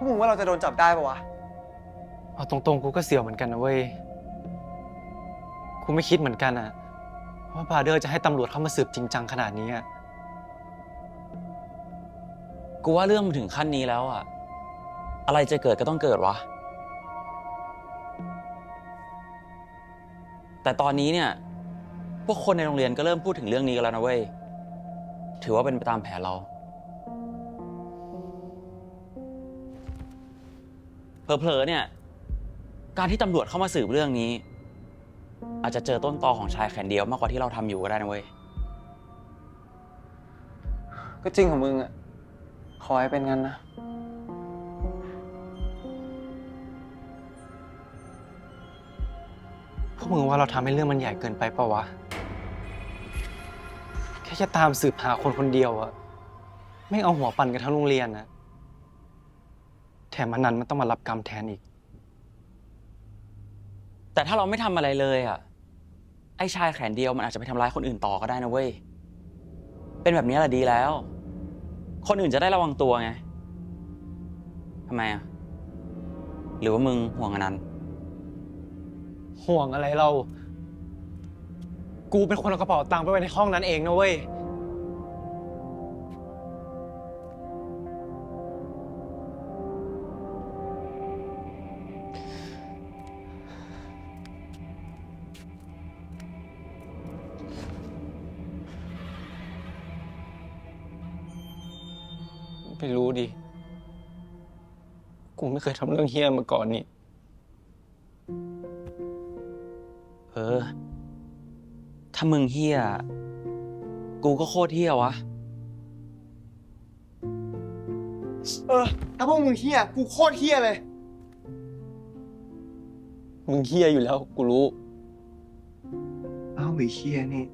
พวกมึงว่าเราจะโดนจับได้ปะวะ เอาตรงๆ กูก็เสียวเหมือนกันนะเว้ย กูไม่คิดเหมือนกันอะว่าบาร์เดอร์จะให้ตำรวจเข้ามาสืบจริงจังขนาดนี้อะกูว่าเรื่องมันถึงขั้นนี้แล้วอะอะไรจะเกิดก็ต้องเกิดวะ แต่ตอนนี้เนี่ย พวกคนในโรงเรียนก็เริ่มพูดถึงเรื่องนี้กันแล้วนะเว้ย ถือว่าเป็นไปตามแผนเรา เผลอๆเนี่ย การที่ตำรวจเข้ามาสืบเรื่องนี้ อาจจะเจอต้นตอของชายแขนเดียวมากกว่าที่เราทำอยู่ก็ได้นะเว้ย ก็จริงของมึงอะขอให้เป็นงั้นนะ พวกมึงว่าเราทำให้เรื่องมันใหญ่เกินไปปะวะ แค่จะตามสืบหาคนคนเดียวอะไม่งเอาหัวปั่นกันทั้งโรงเรียนนะ แถมอันนั้นมันต้องมารับกรรมแทนอีก แต่ถ้าเราไม่ทำอะไรเลยอะ ไอ้ชายแขนเดียวมันอาจจะไปทำร้ายคนอื่นต่อก็ได้นะเว้ย เป็นแบบนี้แหละดีแล้ว คนอื่นจะได้ระวังตัวไงทำไมอะ หรือว่ามึงห่วงอันนั้นห่วงอะไรเรา กูเป็นคนเอากระเป๋าตังค์ไปไว้ในห้องนั้นเองนะเว้ย ไม่รู้ดิ กูไม่เคยทำเรื่องเฮี้ยมาก่อนนี่ เออ ถ้ามึงเฮี้ย กูก็โคตรเฮี้ยวะ เออ ถ้าพวกมึงเฮี้ย กูโคตรเฮี้ยเลย มึงเฮี้ยอยู่แล้ว กูรู้ อ้าวไอ้เฮี้ยนี่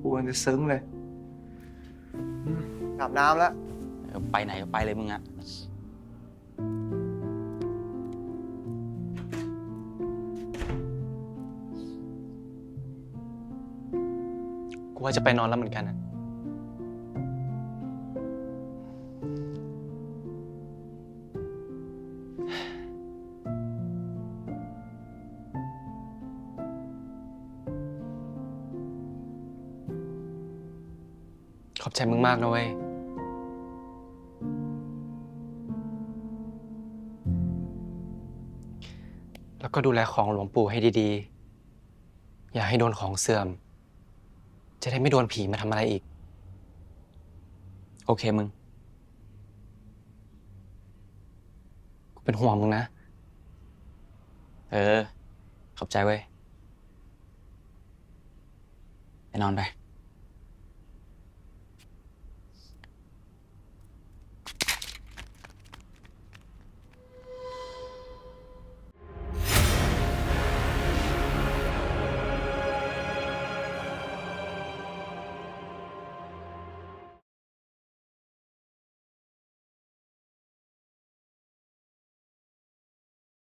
กูกำลังจะซึ้งเลยอืมอาบน้ำแล้วเออ ไปไหนก็ไปเลยมึงอะกูว่าจะไปนอนแล้วเหมือนกันอะขอบใจมึงมากนะเว้ย แล้วก็ดูแลของหลวงปู่ให้ดีๆ อย่าให้โดนของเสื่อม จะได้ไม่โดนผีมาทำอะไรอีก โอเคมึง กูเป็นห่วงมึงนะ เออ ขอบใจเว้ย ไปนอนไป